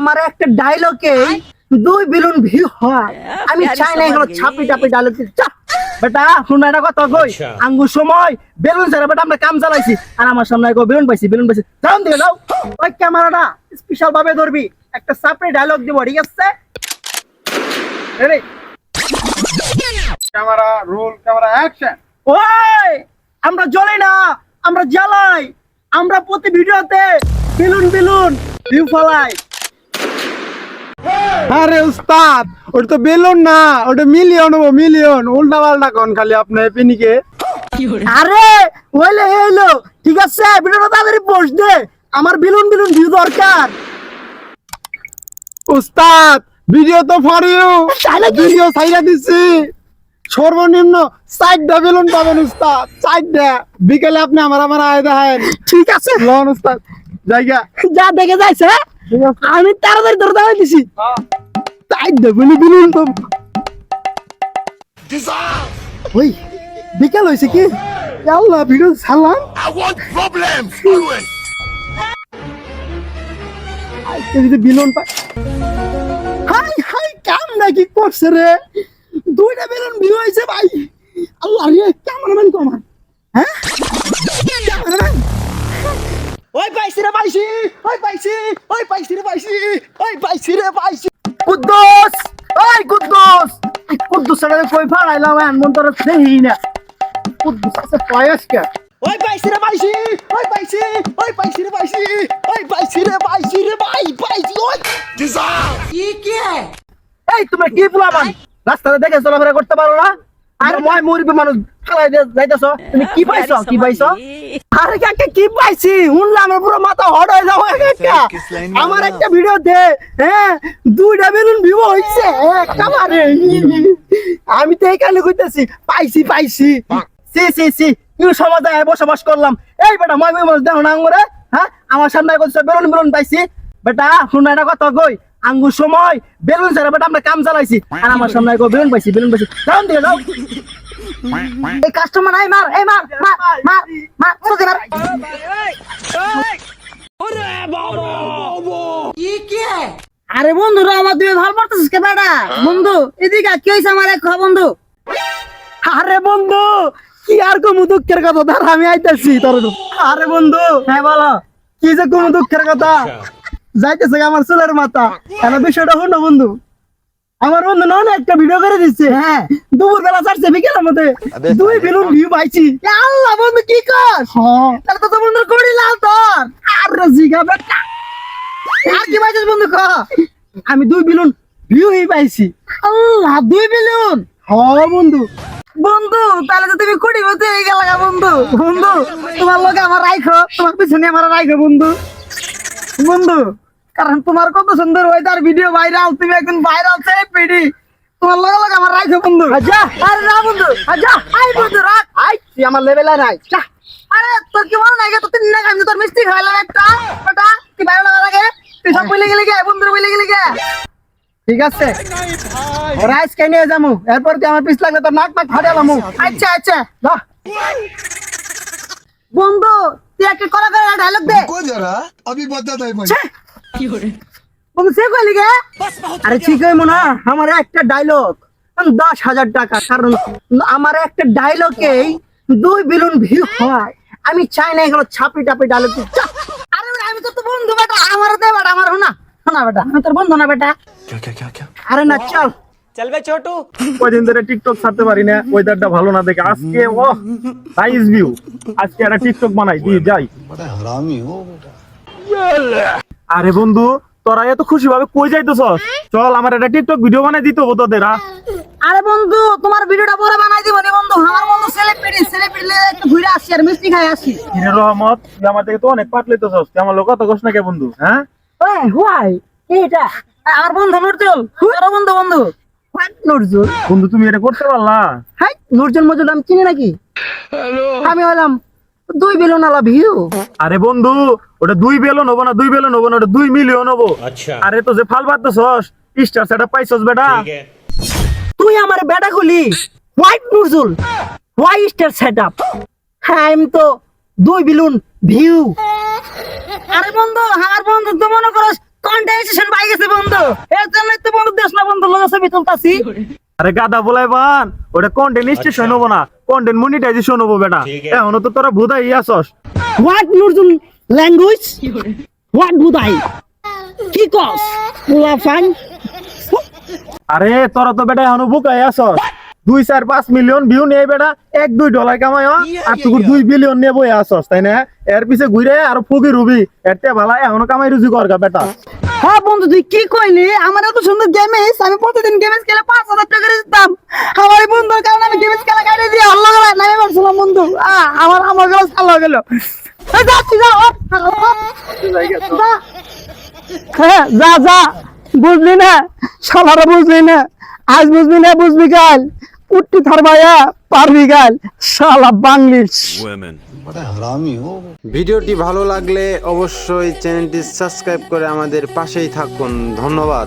আমার একটা ডায়লগে দুই বিলুন ভিউ হয়। আমি চাই না এগুলো ছাপি টাপি ডায়লগ বেটা শুনে না কথা কই। আঙ্গুর সময় বেলুন ছাড়া বেটা আমরা কাম চালাইছি। আর আমার সামনে গো বেলুন পাইছি বেলুন পাইছি। যাও দিয়ে দাও ওই ক্যামেরাটা স্পেশাল ভাবে ধরবি। একটা সাপড়ে ডায়লগ দিব ঠিক আছে? Ready camera roll camera action ওই আমরা জ্বলি না আমরা জ্বালাই। আমরা প্রতি ভিডিওতে বেলুন বেলুন ভিউ ফলাই। আরে উস্তাদ ওটা তো বেলুন না ওটা মিলিয়ন হব মিলিয়ন উল্টা পাল্টা কোন খালি আপনার পিনিকে? আরে ওইলে এলো ঠিক আছে ভিডিওটা তাড়াতাড়ি পোস্ট দে। আমার বেলুন বেলুন ভিউ দরকার। উস্তাদ ভিডিও তো ফর ইউ ভিডিও সাইরা দিছি। সর্বনিম্ন চারটা বেলুন পাবেন উস্তাদ। চারটা। বিকেলে আপনি আমার আমার আয় দেখেন। ঠিক আছে। লন উস্তাদ। জায়গা। যা দেখে যাইছে হ্যাঁ? আমি তাড়াতাড়ি ধরে দাঁড়াই দিছি। তাই দেবলি বেলুন তো। ওই বিকাল হয়েছে কি? আল্লাহ ভিডিও ছাড়লাম I want problems! Always. আজকে যদি বিলন পাই হাই হাই কাম নাকি করছে রে? দুইটা বেলুন ভিউ হয়েছে ভাই। আল্লাহ রে ক্যামেরাম্যান কমার হ্যাঁ? ওই পাইছি রে পাইছি ওই পাইছি ওই পাইছি রে পাইছি ওই পাইছি রে পাইছি। কুদ্দুস ওই কুদ্দুস। কুদ্দুস রে কই ফাড়াইলাম এন মন তোর দেহি না। কুদ্দুস আছে পয়স কে ওই পাইছি রে পাইছি ওই পাইছি ওই পাইছি রে পাইছি ওই পাইছি রে পাইছি রে ভাই পাইছি ওই। Dissolve. এই তোমরা কি পোলাবান রাস্তাতে দেখে চলাফেরা করতে পারো না? আর মই মুরবি মানুষ যাইতেছ? তুমি কি পাইছো? কি পাইছো? আরে কাকে কি পাইছি? শুনলাম আমার পুরো মাথা হট হয়ে যাব। আমার একটা ভিডিও দে হ্যাঁ? দুইটা বেলুন ভিউ হইছে একেবারে আমি তো এখানে কইতেছি পাইছি পাইছি। সি সি সি কি সমাজে বসবাস করলাম। এই বেটা মই মানুষ দেখো না আঙ্গুরে হ্যাঁ? আমার সামনে কইছে বেলুন বেলুন পাইছি। বেটা শুনে একটা কথা কই। আঙ্গুর সময় বেলুন ছাড়া বেটা আমরা কাম চালাইছি। আর আমার সামনে বেলুন পাইছি বেলুন পাইছি। দিয়ে যাও। এই কাস্টমার আই মার এই মার মার মার মার সোজা মার। আরে বন্ধুরা আমার তুই ভালো পারতেছিস কে বেটা? বন্ধু এদিকে কি হইছে আমার এক বন্ধু? আরে বন্ধু কি আর কমু দুঃখের কথা? ধর আমি আইতাছি তোর আরে বন্ধু হ্যাঁ বলো। কি যে কমু দুঃখের কথা? যাইতেছে আমার চুলের মাথা। কেন বিষয়টা হলো বন্ধু। আমার বন্ধু না না একটা ভিডিও করে দিচ্ছে। হ্যাঁ। দুপুর বেলা চারটে বিকেলের মধ্যে দুই বেলুন ভিউ পাইছি। আল্লাহ বন্ধু কি কর তাহলে তো তোর বন্ধুর কড়ি লাল তোর। আর জিগা বেটা। আর কি পাইছিস বন্ধু ক? আমি দুই বেলুন ভিউ পাইছি। আল্লাহ দুই বেলুন। হ বন্ধু। বন্ধু তাহলে তো তুমি কোটি মতো হয়ে গেল বন্ধু। বন্ধু তোমার লোকে আমার রাইখো। তোমার পিছনে আমার রাইখো বন্ধু। বন্ধু কারণ তোমার কত সুন্দর ওয়েদার ভিডিও ভাইরাল তুমি একদিন ভাইরাল সেলিব্রিটি তোমার লগে লগে আমার রাইখো বন্ধু। আচ্ছা। আরে না বন্ধু। আচ্ছা। আই বন্ধু রাখ। আই তুই আমার লেভেলে নাই। যা। আরে তোর কি মনে নাই তো তিন না আমি তোর মিষ্টি খাইলাম একটা। ওটা কি ভালো লাগা লাগে তুই সব বলে গেলি গে? বন্ধু বলে গেলি গে? ঠিক আছে। ওরা আজকে নিয়ে যাব এরপর কি আমার পিছ লাগলে তোর নাক নাক ফাটালাম আচ্ছা আচ্ছা। যা। বন্ধু আমার একটা ডায়লগ দশ হাজার টাকা কারণ আমার একটা ডায়লগেই দুই বিলুন ভিউ হয়। আমি চাই না এখানে ছাপি টাপি ডায়লগ আমি তো তোর বন্ধু বেটা আমার দে বেটা আমার হোনা বেটা আমি তোর বন্ধু না বেটা। আরে না চল। চলবে ছোটু। কদিন ধরে টিকটক ছাড়তে পারি না ওয়েদারটা ভালো না দেখে। আজকে ও ভিউ আজকে একটা টিকটক বানাই দিয়ে যাই। আরে বন্ধু তোরা এত খুশি ভাবে কই যাইতেছস? চল আমার একটা টিকটক ভিডিও বানাই দিতে হব তোদের আরে বন্ধু তোমার ভিডিওটা পরে বানাই দিব নি বন্ধু। আমার বন্ধু সেলিব্রিটি সেলিব্রিটি একটু ঘুরে আসি আর মিষ্টি খাই আসি। হিরে রহমত তুই আমার থেকে তো অনেক পাট তো তুই আমার লোক কত কষ্ট কে বন্ধু হ্যাঁ? ওই হুয়াই এটা? আর বন্ধু নুরতুল। আর বন্ধু বন্ধু। নজরুল বন্ধু তুমি এটা করতে পারলা? হ্যাঁ নজরুল মজুল চিনি নাকি? আমি হলাম দুই বেলুন আলা ভিউ। আরে বন্ধু ওটা দুই বেলুন হব না দুই বেলুন হব না ওটা দুই মিলিয়ন হব। আচ্ছা। আরে তো যে ফাল বাদছস স্টার সেটা পাইছস বেটা। তুই আমার বেটা গুলি white Nurjul white star setup হ্যাঁ আমি তো দুই বেলুন ভিউ। আরে বন্ধু আমার বন্ধু তো মনে করস কন্টেনশন পাই গেছে বন্ধু। এর জন্য তো বন্ধু দেশ না বন্ধু লোক ছবি তুলতাছি। আরে গাদা বলাই বান ওটা কন্টেন্ট স্টেশন হব না কন্টেন্ট মনিটাইজেশন হব বেটা। এখনও তো তোরা Budhai আসস what Nurjul language what Budai কি কস? আরে তোরা তো বেটা এখনও বুকাই আসস দুই চার পাঁচ মিলিয়ন ভিউ নেই বেটা এক দুই ডলার কামাই আর তুই দুই বিলিয়ন নিয়ে বই আসস তাই না? এর পিছে ঘুরে আর ফুকি রুবি এর তে ভালা এখনও কামাই রুজি করগা বেটা। হ্যাঁ বন্ধু, তুই কি কইলি? আমার এত সুন্দর আমি প্রতিদিন খেলে পাঁচ হাজার টাকা দিতাম। আমার আমি দিয়ে আল্লাহ নামে বন্ধু। আমার আমার। হ্যাঁ যা যা। বুঝলি না? সবার বুঝলি না? আজ বুঝবি না, বুঝবি কাল। কুট্টি থারবায়া পারবি গাল। শালা বাংলিশ ভিডিওটি ভালো লাগলে অবশ্যই চ্যানেলটি সাবস্ক্রাইব করে আমাদের পাশেই থাকুন। ধন্যবাদ।